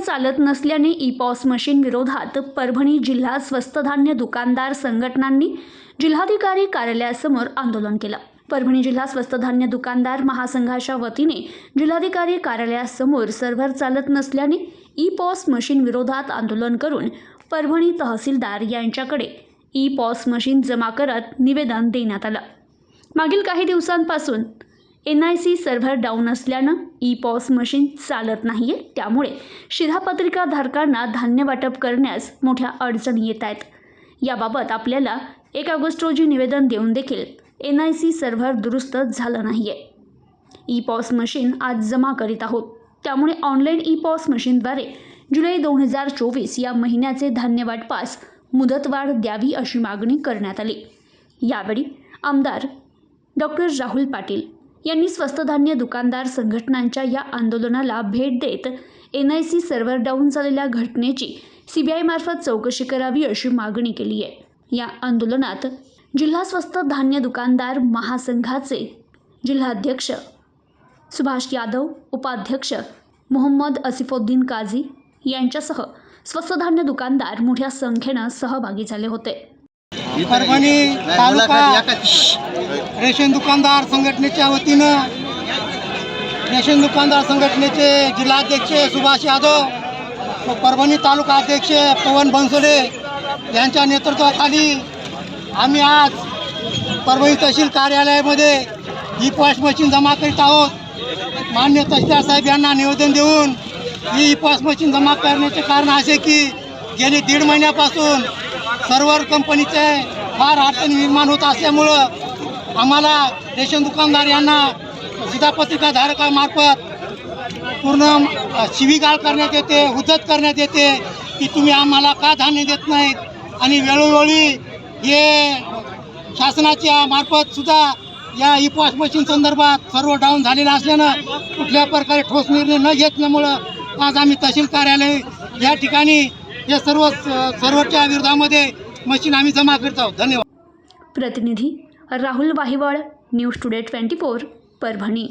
चालत नसल्याने E POS machine विरोधात परभणी जिल्हा स्वस्त धान्य दुकानदार संघटनांनी जिल्हाधिकारी कार्यालयासमोर आंदोलन केलं. परभणी जिल्हा स्वस्त धान्य दुकानदार महासंघाच्या वतीने जिल्हाधिकारी कार्यालयासमोर सर्व्हर चालत नसल्याने ई पॉस मशीन विरोधात आंदोलन करून परभणी तहसीलदार यांच्याकडे ई पॉस मशीन जमा करत निवेदन देण्यात आलं. मागील काही दिवसांपासून N I C server down असल्यानं ई पॉस मशीन चालत नाही आहे त्यामुळे शिधापत्रिका धारकांना धान्य वाटप करण्यास मोठ्या अडचणी येत आहेत. याबाबत आपल्याला एक ऑगस्ट रोजी निवेदन देऊन देखील एन आय सी सर्व्हर दुरुस्त झालं नाही आहे ई पॉस मशीन आज जमा करीत आहोत. त्यामुळे ऑनलाईन ई पॉस मशीनद्वारे जुलै दोन हजार चोवीस या महिन्याचे धान्य वाटपास मुदतवाढ द्यावी अशी मागणी करण्यात आली. यावेळी आमदार डॉक्टर राहुल पाटील यांनी स्वस्त धान्य दुकानदार संघटनांच्या या आंदोलनाला भेट देत N I C server down झालेल्या घटनेची सी बी आयमार्फत चौकशी करावी अशी मागणी केली आहे. या आंदोलनात जिल्हा स्वस्त धान्य दुकानदार महासंघाचे जिल्हाध्यक्ष सुभाष यादव उपाध्यक्ष मोहम्मद असिफुद्दीन काझी यांच्यासह स्वस्त धान्य दुकानदार मोठ्या संख्येनं सहभागी झाले होते. परभणी तालुका रेशन दुकानदार संघटनेच्या वतीनं रेशन दुकानदार संघटनेचे जिल्हाध्यक्ष सुभाष यादव परभणी तालुका अध्यक्ष पवन बनसोडे यांच्या नेतृत्वाखाली आम्ही आज परभणी तहसील कार्यालयामध्ये ई पॉस मशीन जमा करीत आहोत. मान्य तहसीलदार साहेब यांना निवेदन देऊन ही ई पॉस मशीन जमा करण्याचे कारण असे की गेली दीड महिन्यापासून सर्वर कंपनीचे फार अडचणी निर्माण होत असल्यामुळं आम्हाला रेशन दुकानदार यांना शिधापत्रिका धारकामार्फत पूर्ण अ, शिवीगाळ करण्यात येते हुजत करण्यात येते की तुम्ही आम्हाला का धान्य देत नाहीत? आणि वेळोवेळी हे शासनाच्या मार्फतसुद्धा या ई पॉस मशीन संदर्भात सर्व डाऊन झालेलं असल्यानं कुठल्या प्रकारे ठोस निर्णय न घेतल्यामुळं आज आम्ही तहसील कार्यालय या ठिकाणी या सर्व सर्वच्या विरोधामध्ये मशीन आम्ही जमा करत आहोत. धन्यवाद. प्रतिनिधी Rahul Wahiwal News Today twenty four Parbhani.